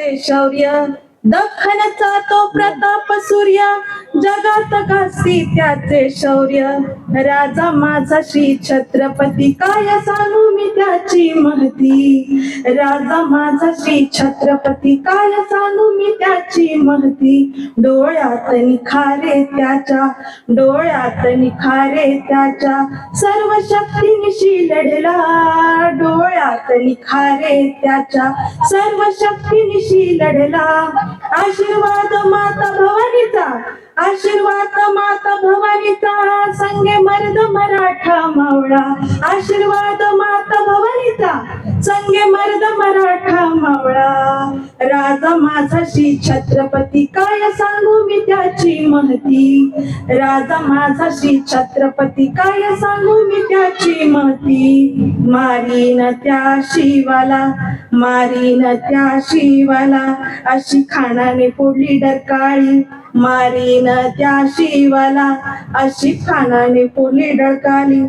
त्याचे शौर्य दखनचा तो प्रताप सूर्य. जगात गासी त्याचे शौर्य. राजा माझा श्री छत्रपती काय सांगू मी त्याची महती? राजा माझा श्री छत्रपती काय सांगू मी त्याची महती? डोळ्यात निखारे त्याच्या डोळ्यात निखारे त्याच्या सर्व शक्तीनिशी लढला. डोळ्यात निखारे त्याच्या सर्व शक्तीनिशी लढला. आशीर्वाद माता भवानीचा आशीर्वाद माता भवानीचा संगे मर्द मराठा मावळा आशीर्वाद माता भवानीचा चंगे मर्द मराठा मावळा. राजा माझा श्री छत्रपती काय सांगू मी त्याची महती? राजा माझा श्री छत्रपती काय सांगू मी त्याची महती? मारीन त्या शिवाला मारीन त्या शिवाला अशी खाणाने पोडली डरकाळी. मारीन त्या शिवाला. अशी खानाने पोली डळकाली.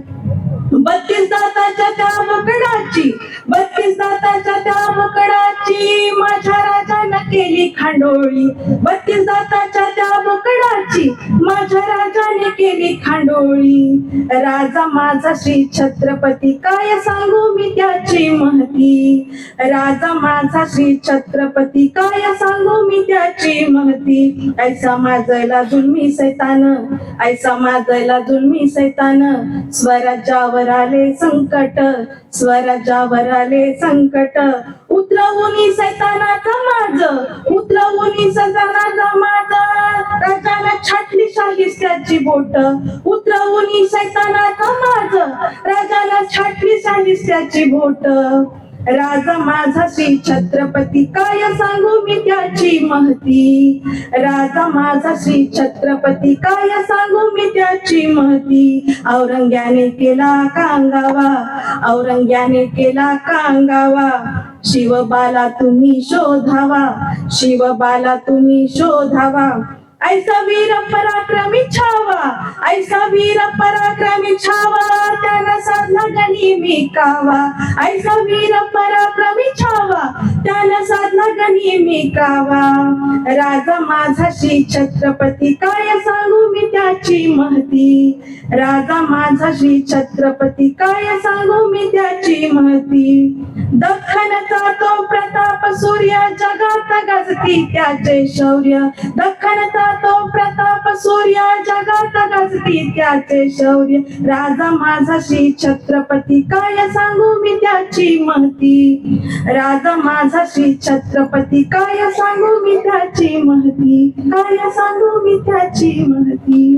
बत्तीस दाताच्या त्या बोकडाची बत्तीस दाताच्या त्या बोकडाची माझ्या राजानं केली खांडोळी. बत्तीस दाताच्या त्या बोकडाची माझ्या राजाने केली खांडोळी. राजा माझा श्री छत्रपती काय सांगू मी त्याची महती? राजा माझा श्री छत्रपती काय सांगू मी त्याची महती? ऐसा माजायला जुलमी सैतान ऐसा माजायला जुलमी सैतान. स्वराज्यावर आले संकट स्वराज्यावर आले संकट. उतरवून सैतानाचा माझ उतरवून सैतानाचा माझ राजाला छाटली शाहिस्त्याची बोट उतरवून सैतानाचा माझ राजाला छाटली शाहिस्त्याची बोट. राजा माझा श्री छत्रपती. काय सांगू मी त्याची महती? राजा माझा श्री छत्रपती. काय सांगू मी त्याची महती? औरंग्याने केला कांगावा. औरंग्याने केला कांगावा. शिवबाला तुम्ही शोधावा. शिवबाला तुम्ही शोधावा. ऐसा वीर पराक्रमी छावा. ऐसा वीर पराक्रमी छावा. साधला कावा ऐसा वीर पराक्रमी छावा त्याला साधला गणी मी कावा राजा माझा श्री छत्रपती काय सांगू मी त्याची महती? राजा माझा श्री छत्रपती काय सांगू मी त्याची महती? दख्खनचा तो प्रताप सूर्य जगात गाजती त्याचे शौर्य. दख्खनचा तो प्रताप सूर्य जगात गाजती त्याचे शौर्य. राजा माझा श्री छत्रपती काय सांगू मी त्याची महती? राजा माझा श्री छत्रपती काय सांगू मी त्याची महती? काय सांगू मी त्याची महती?